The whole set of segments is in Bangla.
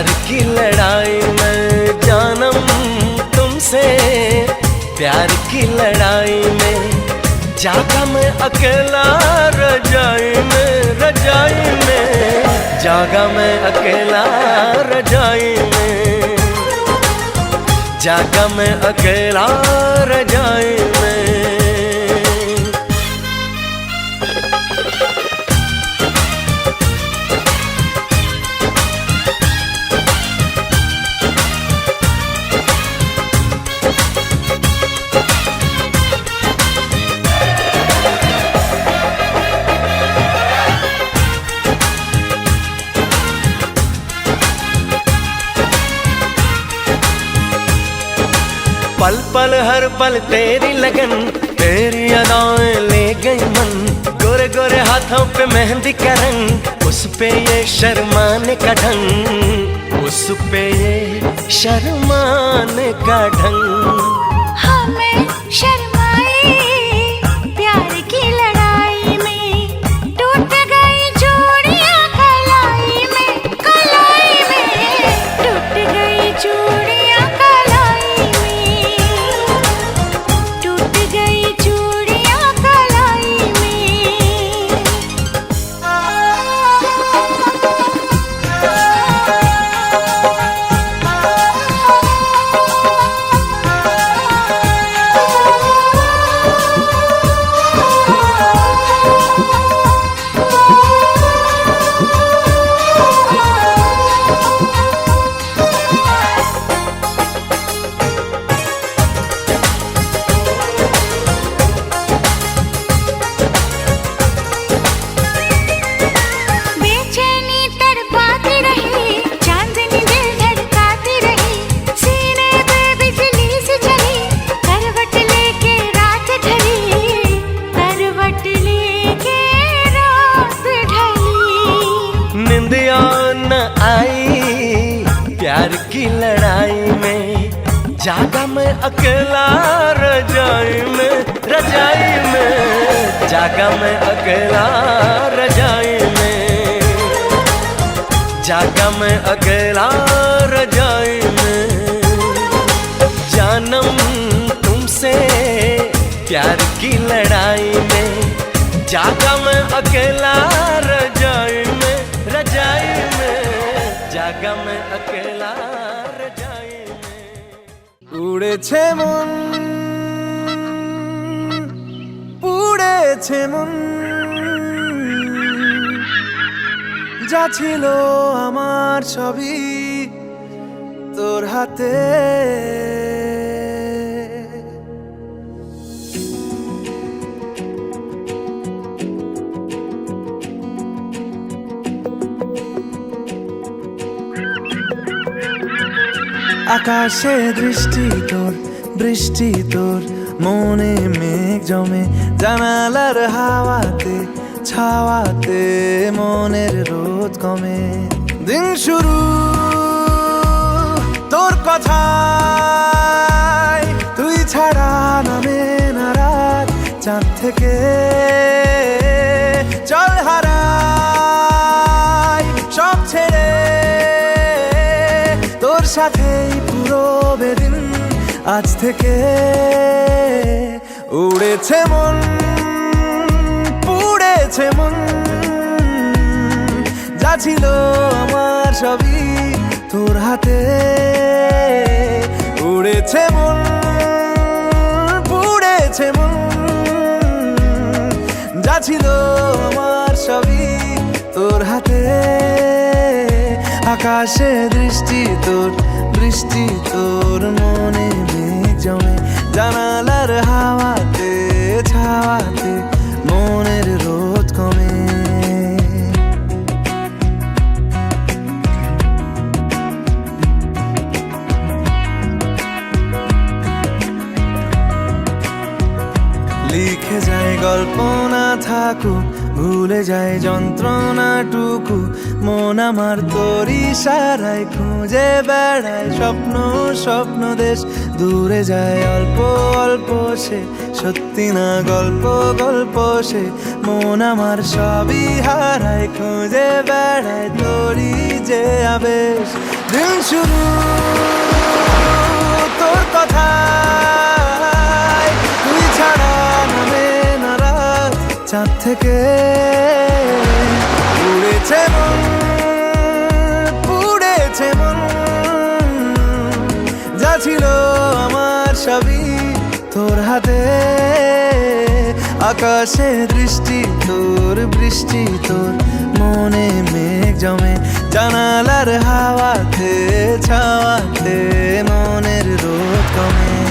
प्यार की लड़ाई में जानम तुमसे। प्यार की लड़ाई में जागा मैं अकेला रजाई में रजाई में। जागा मैं अकेला रजाई में। जागा मैं अकेला रजाई में। पल पल हर पल तेरी लगन, तेरी अदाएँ ले गई मन। गोरे गोरे हाथों पे मेहंदी का रंग, उस पे ये शर्माने का ढंग, उस पे ये शर्माने का ढंग। जागा मैं अकेला रजाई में रजाई में जागा मैं अकेला रजाई में উড়েছে মন পুড়েছে মন যা ছিল আমার সবই তোর হাতে আকাশে দৃষ্টি তোর, বৃষ্টি তোর, মনে মেঘ জমে জানালার হাওয়াতে, ছাওয়াতে মনের রোদ কমে। দিন শুরু, তোর কথা তুই ছাড়া নামে না রাত চাঁদ থেকে আজ থেকে উড়েছে মন, পুড়েছে মন। যা ছিল আমার সবই তোর হাতে। উড়েছে মন, পুড়েছে মন। যা ছিল আমার সবই তোর হাতে। আকাশে দৃষ্টি তোর বৃষ্টি তোর মনে। জমে জানালার হাওয়াতে, ছাওয়াতে, মনের রোদ কমে। লিখে যায় গল্প না থাক ভুলে যায় যন্ত্রণাটুকু মন আমার তোরই সারাই খুঁজে বেড়ায় স্বপ্ন স্বপ্ন দেশ। দূরে যায়, অল্প অল্প সে, সত্যি না গল্প গল্প সে। মন আমার সবই হারায়, খুঁজে বেড়ায় তোরই যে আবেশ। দিন শুরু, তোর কথায়। তুই ছাড়া নামে না রাত চাঁদ থেকে উড়েছে মন। ছিল আমার সবই তোর হাতে। আকাশে দৃষ্টি তোর বৃষ্টি, তোর মনে মেঘ জমে। জানালার হাওয়াতে, ছাওয়াতে মনের রোদ কমে।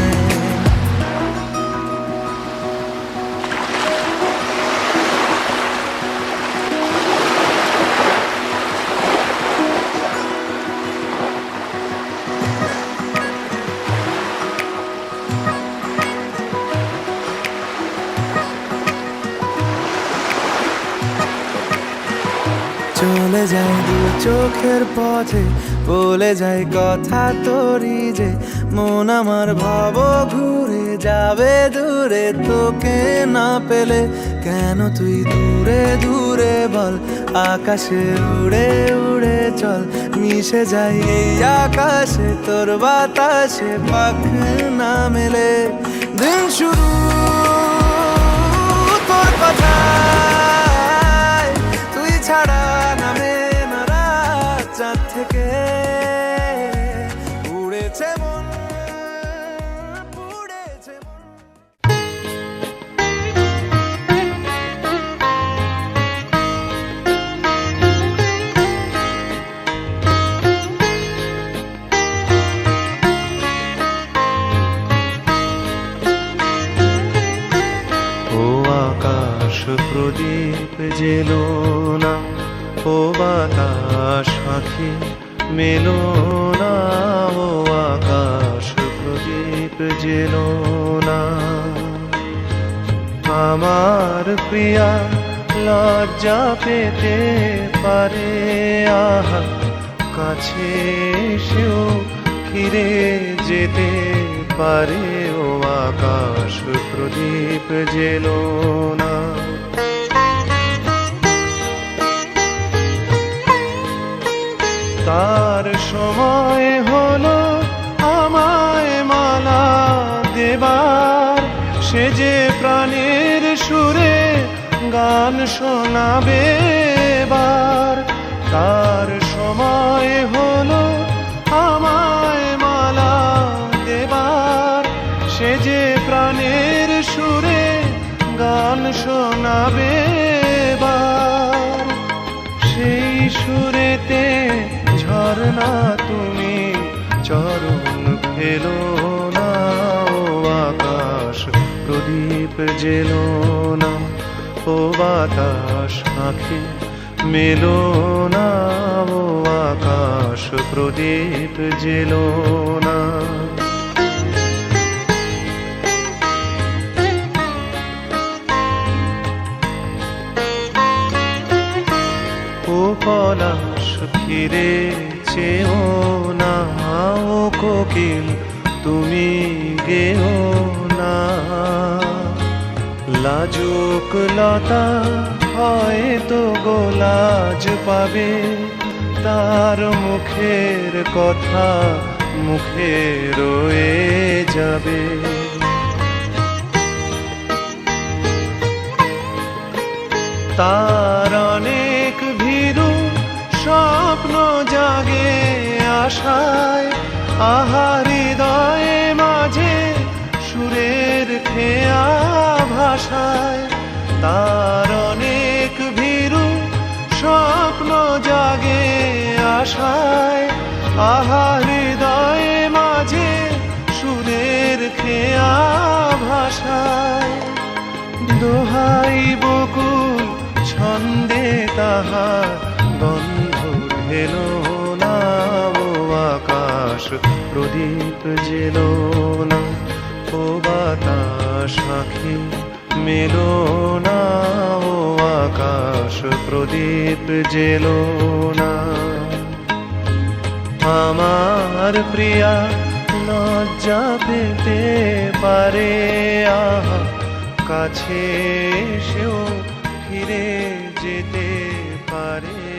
চলে যায় দু চোখের পথে, বলে যায় কথা তোরই যে, মন আমার ভাব ঘুরে যাবে দূরে, তোকে না পেলে কেন তুই দূরে দূরে বল, আকাশে উড়ে উড়ে চল, মিশে যাই আকাশে, তোর বাতাসে পাখ না মেলে। দিন শুরু, তোর কথায় জেলো না, ও বাতাস পাখি, মেলো না, ও আকাশ প্রদীপ জেলো না। আমার প্রিয়া, লজ্জা পেতে পারে, আহা, কাছে এসেও ফিরে যেতে পারে, ও আকাশ প্রদীপ জেলো না। তার সময় হলো আমায় মালা দেবার। সে যে প্রাণের সুরে গান শোনাবে এবার। তার সময় হলো আমায় মালা দেবার। সে যে প্রাণের সুরে গান শোনাবে ঝর্ণা তুমি, চরণ ফেলো না ও আকাশ, প্রদীপ জেলো না ও বাতাস আঁখি মেলো না ও আকাশ, প্রদীপ জেলো না। ও পলাশ ফিরে চেও না, ও কোকিল, তুমি গেও না। লাজুক লতা হয়তো গোলাজ পাবে, তার মুখের কথা মুখে রয়ে যাবে। তার অনেক স্বপ্ন জাগে আশায়, আহা হৃদয়ে মাঝে সুরের খেয়া ভাষায়। তার অনেক ভীরু স্বপ্ন জাগে আশায়, আহা হৃদয়ে মাঝে সুরের খেয়া ভাষায়। দোহাই বকুল ছন্দে তাহার ঢেলো না আকাশ, প্রদীপ জেলো না ও বাতাস আখি মেলো না ও আকাশ, প্রদীপ জেলো না। আমার প্রিয়া, লজ্জা পেতে পারে, আহা, কাছে সেও ফিরে যেতে পারে।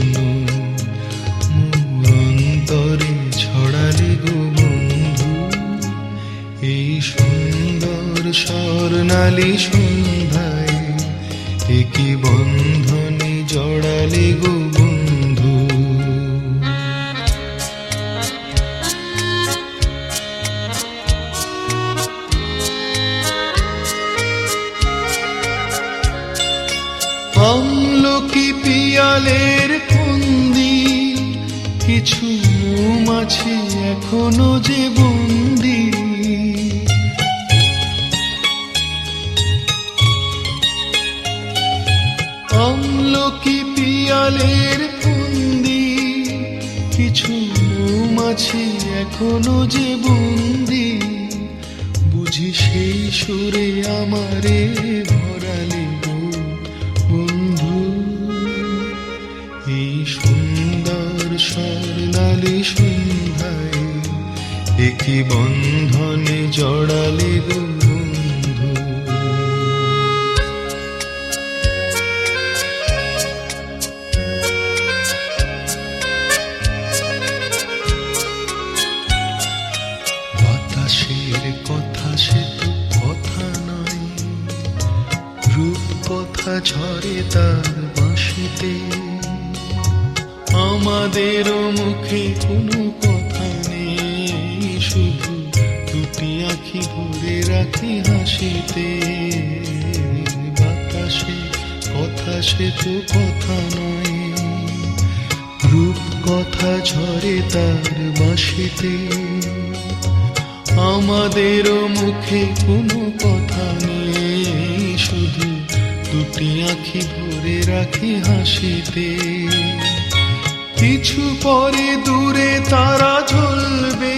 স্বর্ণালী সন্ধ্যায়, একই বন্ধনে জড়ালে গো বন্ধু। আমলকি পিয়ালের ফন্দি, কিছু মৌমাছি এখনও যে বন্দি। আমলকি পিয়ালের ফন্দি কিছু মৌমাছি এখনও যে বন্দি। বুঝি সেই সুরে আমারে ভরালে বন্ধু। এই সুন্দর স্বর্ণালী সন্ধ্যায় একই বন্ধনে জড়ালে গো কথা ঝরে তার বাঁশিতে। আমাদেরও মুখে কোনো কথা নেই, শুধু দুটি আঁখি ভরে রাখি হাসিতে। বাতাসে কথা সে তো কথা নয়। রূপ কথা ঝরে তার বাঁশিতে। আমাদেরও মুখে কোনো কথা নেই, শুধু দুটি আখি ভরে রাখি হাসিতে। কিছু পরে দূরে তারা ঝলবে।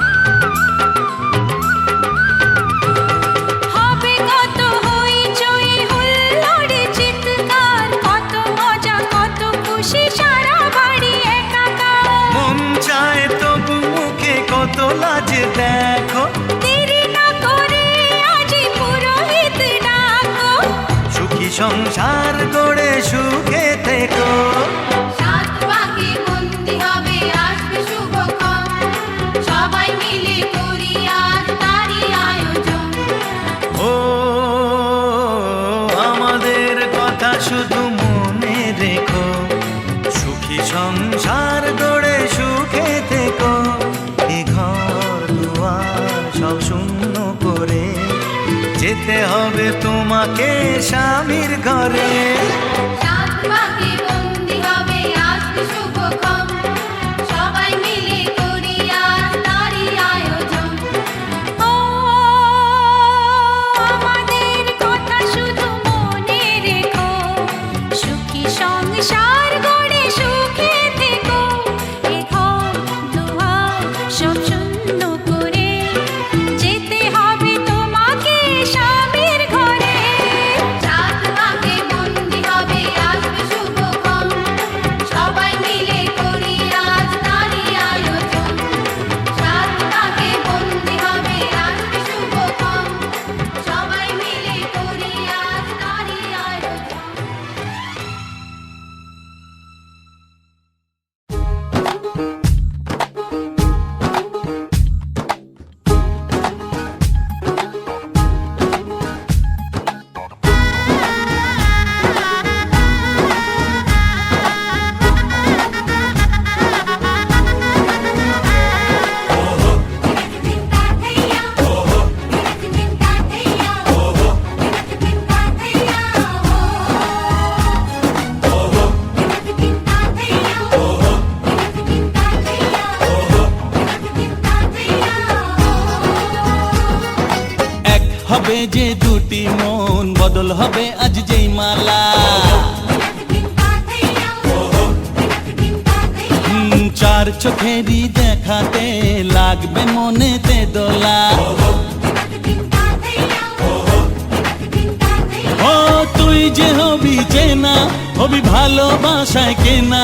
সংসার গড়ে সুখে। তোমাকে স্বামীর ঘরে হবে যে দুটি মন বদল হবে আজ যেই মালা। চার চোখেরই দেখাতে লাগবে মনেতে দোলা। তুই যে হবি চেনা হবি ভালোবাসায় কেনা।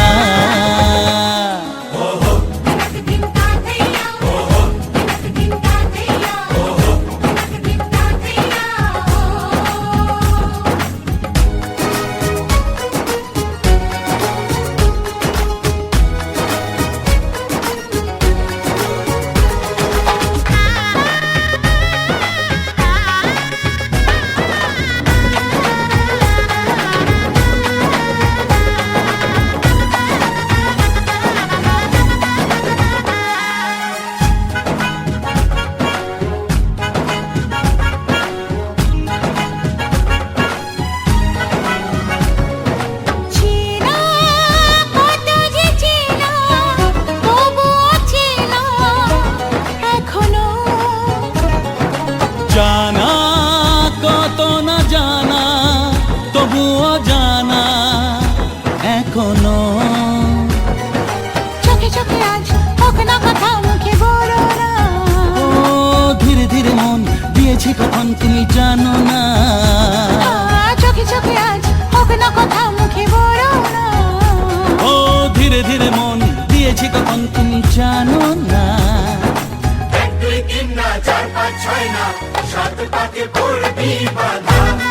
আজ হোক না কথা মুখে বলো না। ও ধীরে ধীরে মন দিয়েছি কখন তুমি জানো না। চোখে চোখে আজ হোক না কথা মুখে বলো না। ও ধীরে ধীরে মন দিয়েছি কখন তুমি জানো না। একটু লজ্জা চোখে একটু লজ্জা মুখে কাছে এসো না লাজে রাঙা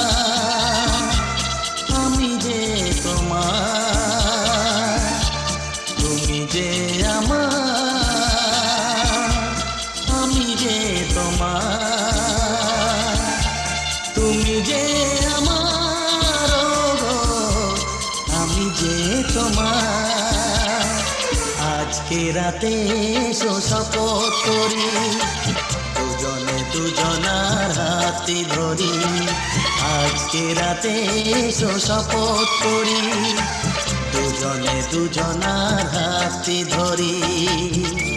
রাতে এসো শপথ করি। দুজনে দুজনার হাতে ধরি। আজকে রাতে এসো শপথ করি। দুজনে দুজনার হাতে ধরি।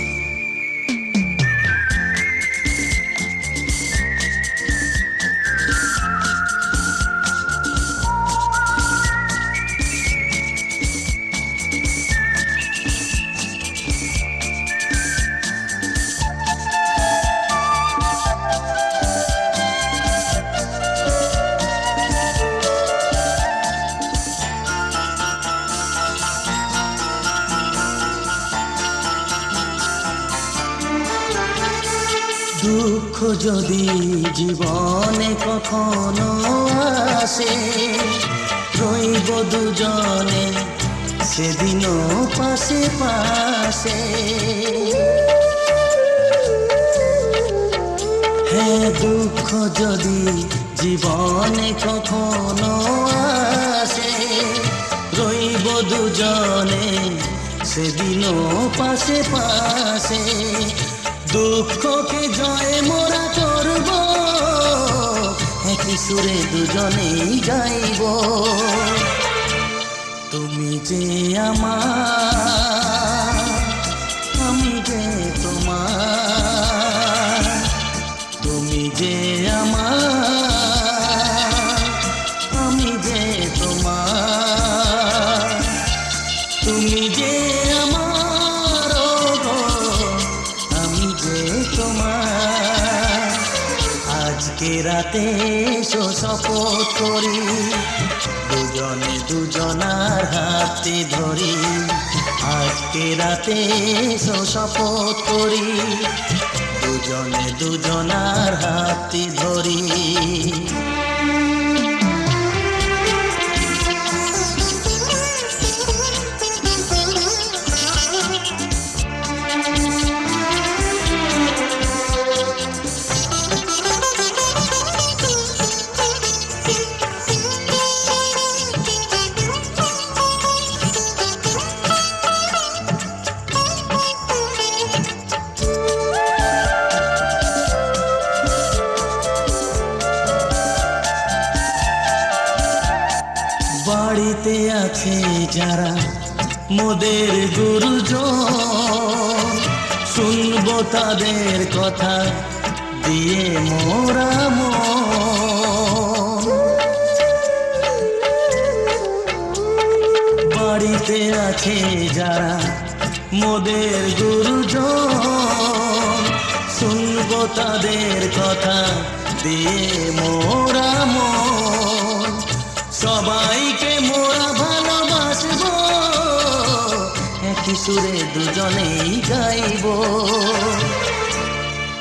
যদি জীবনে কখনো আসে, রইব দুজনে সেদিনও পাশে পাশে। হ্যাঁ দুঃখ যদি জীবনে কখনো আসে, রইব দুজনে সেদিনও পাশে পাশে। দুঃখকে জয় মোরা করব একই সুরে দুজনেই যাইব তুমি যে আমার শপথ করি। দুজনে দুজনার হাতে ধরি। আজকে রাতে শপথ করি। দুজনে দুজনার হাতে ধরি। যারা মোদের গুরুজন, শুনব তাদের কথা দিয়ে মোরা বাড়িতে আছে যারা মোদের গুরুজন, শুনব তাদের কথা দিয়ে মোরা মন। সবাইকে মোরা ভালোবাসবো একই সুরে দুজনেই গাইব।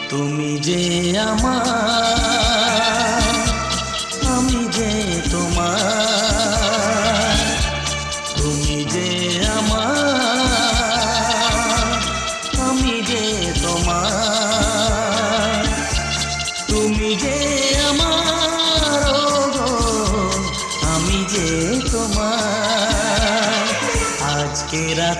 তুমি যে আমার